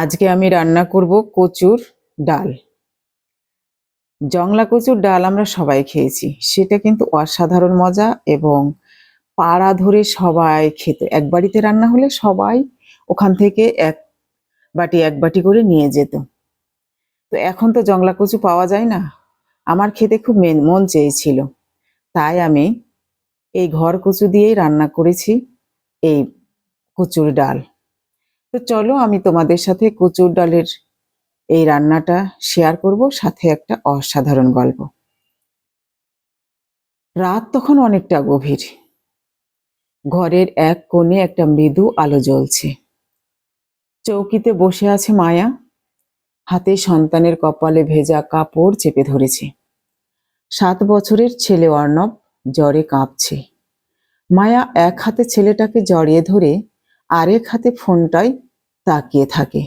আজকে আমি রান্না করব কচুর ডাল। জংলা কচুর ডাল আমরা সবাই খেয়েছি। সেটা কিন্তু অসাধারণ মজা এবং পাড়া ধরে সবাই খেত, এক বাড়িতে রান্না হলে সবাই ওখান থেকে এক বাটি এক বাটি করে নিয়ে যেত। তো এখন তো জংলা কচু পাওয়া যায় না। আমার খেতে খুব মেন মন চেয়েছিল। তাই আমি এই ঘর কচু দিয়েই রান্না করেছি এই কচুর ডাল। তো চলো আমি তোমাদের সাথে কচুর ডালের এই রান্নাটা শেয়ার করব, সাথে একটা অসাধারণ গল্প। রাত তখন অনেকটা গভীর। ঘরের এক কোণে একটা মৃদু আলো জ্বলছে। চৌকিতে বসে আছে মায়া। হাতে সন্তানের কপালে ভেজা কাপড় চেপে ধরেছে। সাত বছরের ছেলে অর্ণব জ্বরে কাঁপছে। মায়া এক হাতে ছেলেটাকে জড়িয়ে ধরে আরেক হাতে ফোনটায় তাকিয়ে থাকে।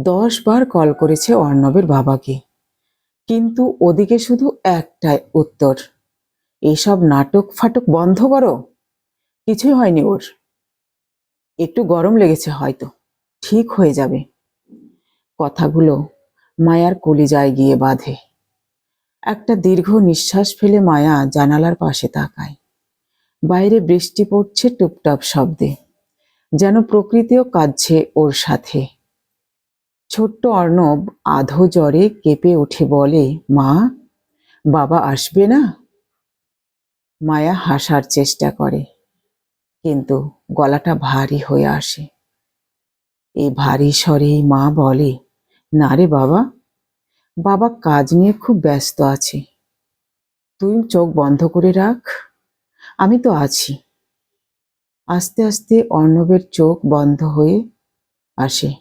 দশ বার কল করেছে অর্ণবের বাবাকে। কিন্তু ওদিকে শুধু একটাই উত্তর, এসব নাটক ফাটক বন্ধ করো। কিছুই হয়নি ওর। একটু গরম লেগেছে হয়তো। ঠিক হয়ে যাবে। কথাগুলো মায়ার কলিজায় গিয়ে বাঁধে। একটা দীর্ঘ নিঃশ্বাস ফেলে মায়া জানালার পাশে তাকায়। বাইরে বৃষ্টি পড়ছে টুপটাপ শব্দে। যেন প্রকৃতিও কাঁদছে ওর সাথে। ছোট্ট অর্ণব আধো জ্বরে কেঁপে উঠে বলে, মা, বাবা আসবে না? মায়া হাসার চেষ্টা করে, কিন্তু গলাটা ভারী হয়ে আসে। এই ভারী স্বরেই মা বলে, না রে বাবা বাবা কাজ নিয়ে খুব ব্যস্ত আছে। তুই চোখ বন্ধ করে রাখ, আমি তো আছি। আস্তে আস্তে অর্ণবের চোখ বন্ধ হয়ে আসে।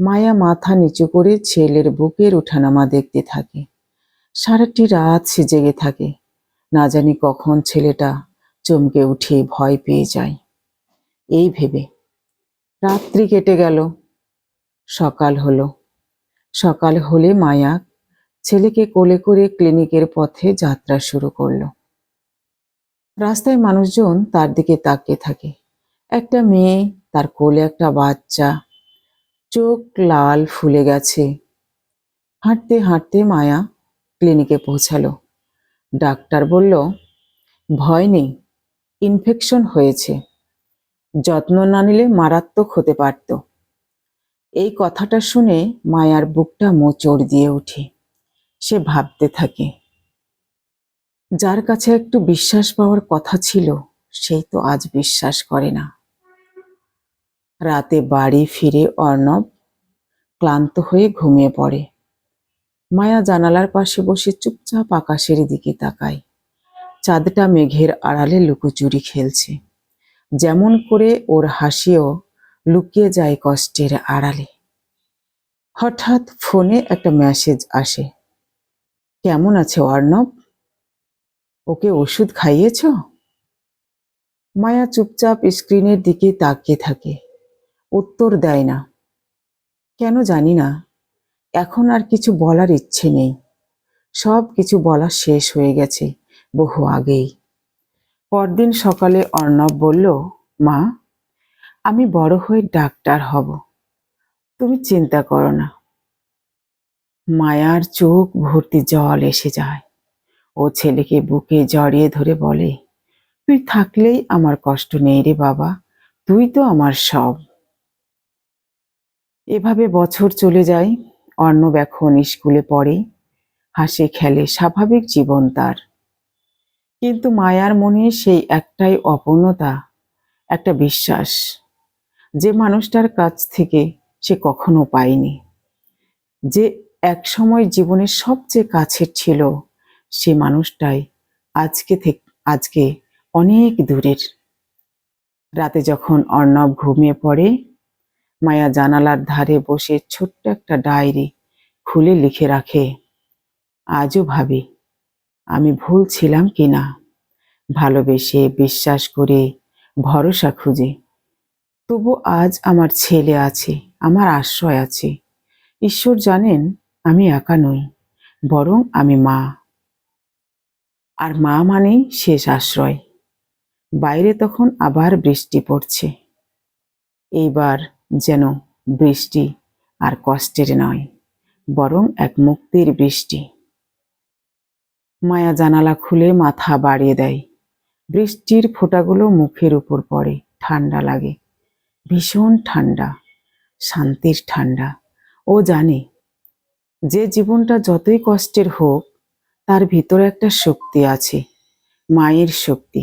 মায়া মাথা নিচু করে ছেলের বুকের উঠানামা দেখতে থাকে। সারাটি রাত সে জেগে থাকে। না জানি কখন ছেলেটা চমকে উঠে ভয় পেয়ে যায়। এই ভেবে। রাত্রি কেটে গেল। সকাল হলো। সকাল হলে মায়া ছেলেকে কোলে করে ক্লিনিকের পথে যাত্রা শুরু করল। রাস্তায় মানুষজন তার দিকে তাকিয়ে থাকে। একটা মেয়ে, তার কোলে একটা বাচ্চা। চোখ লাল ফুলে গেছে। হাঁটতে হাঁটতে মায়া ক্লিনিকে পৌঁছালো। ডাক্তার বলল, ভয় নেই ইনফেকশন হয়েছে। যত্ন না নিলে মারাত্মক হতে পারত। এই কথাটা শুনে মায়ার বুকটা মোচড় দিয়ে ওঠে। সে ভাবতে থাকে যার কাছে একটু বিশ্বাস পাওয়ার কথা ছিল, সেই তো আজ বিশ্বাস করে না। রাতে বাড়ি ফিরে অর্ণব ক্লান্ত হয়ে ঘুমিয়ে পড়ে। মায়া জানালার পাশে বসে চুপচাপ আকাশের দিকে তাকায়। চাঁদটা মেঘের আড়ালে লুকোচুরি খেলছে। যেমন করে ওর হাসিও লুকিয়ে যায় কষ্টের আড়ালে। হঠাৎ ফোনে একটা মেসেজ আসে। কেমন আছে অর্ণব? ওকে ওষুধ খাইয়েছ? মায়া চুপচাপ স্ক্রিনের দিকে তাকিয়ে থাকে। উত্তর দেয় না। কেন জানি না। এখন আর কিছু বলার ইচ্ছে নেই। সব কিছু বলা শেষ হয়ে গেছে বহু আগেই। পরদিন সকালে অর্ণব বলল, মা, আমি বড় হয়ে ডাক্তার হব। তুমি চিন্তা করো না। মায়ার চোখ ভর্তি জল এসে যায়। ও ছেলেকে বুকে জড়িয়ে ধরে বলে, তুই থাকলেই আমার কষ্ট নেই রে বাবা, তুই তো আমার সব। এভাবে বছর চলে যায়, অর্ণব এখন স্কুলে পড়ে, হাসে খেলে স্বাভাবিক জীবন তার। কিন্তু মায়ার মনে সেই একটাই অপূর্ণতা, একটা বিশ্বাস, যে মানুষটার কাছ থেকে সে কখনো পায়নি, যে একসময় জীবনের সবচেয়ে কাছের ছিল সে মানুষটাই আজকে থেকে, আজকে অনেক দূরের। রাতে যখন অর্ণব ঘুমিয়ে পড়ে, মায়া জানালার ধারে বসে ছোট্ট একটা ডায়েরি খুলে লিখে রাখে, আজও ভাবি, আমি ভুল ছিলাম কি না? ভালোবেসে বিশ্বাস করে ভরসা খুঁজে। তবু আজ আমার ছেলে আছে, আমার আশ্রয় আছে। ঈশ্বর জানেন আমি একা নই, বরং আমি মা। আর মা মানেই শেষ আশ্রয়। বাইরে তখন আবার বৃষ্টি পড়ছে। এইবার যেন বৃষ্টি আর কষ্টের নয়, বরং এক মুক্তির বৃষ্টি। মায়া জানালা খুলে মাথা বাড়িয়ে দেয়। বৃষ্টির ফোঁটাগুলো মুখের উপর পড়ে, ঠান্ডা লাগে। ভীষণ ঠান্ডা, শান্তির ঠান্ডা। ও জানে, যে জীবনটা যতই কষ্টের হোক তার ভিতরে একটা শক্তি আছে মায়ের শক্তি।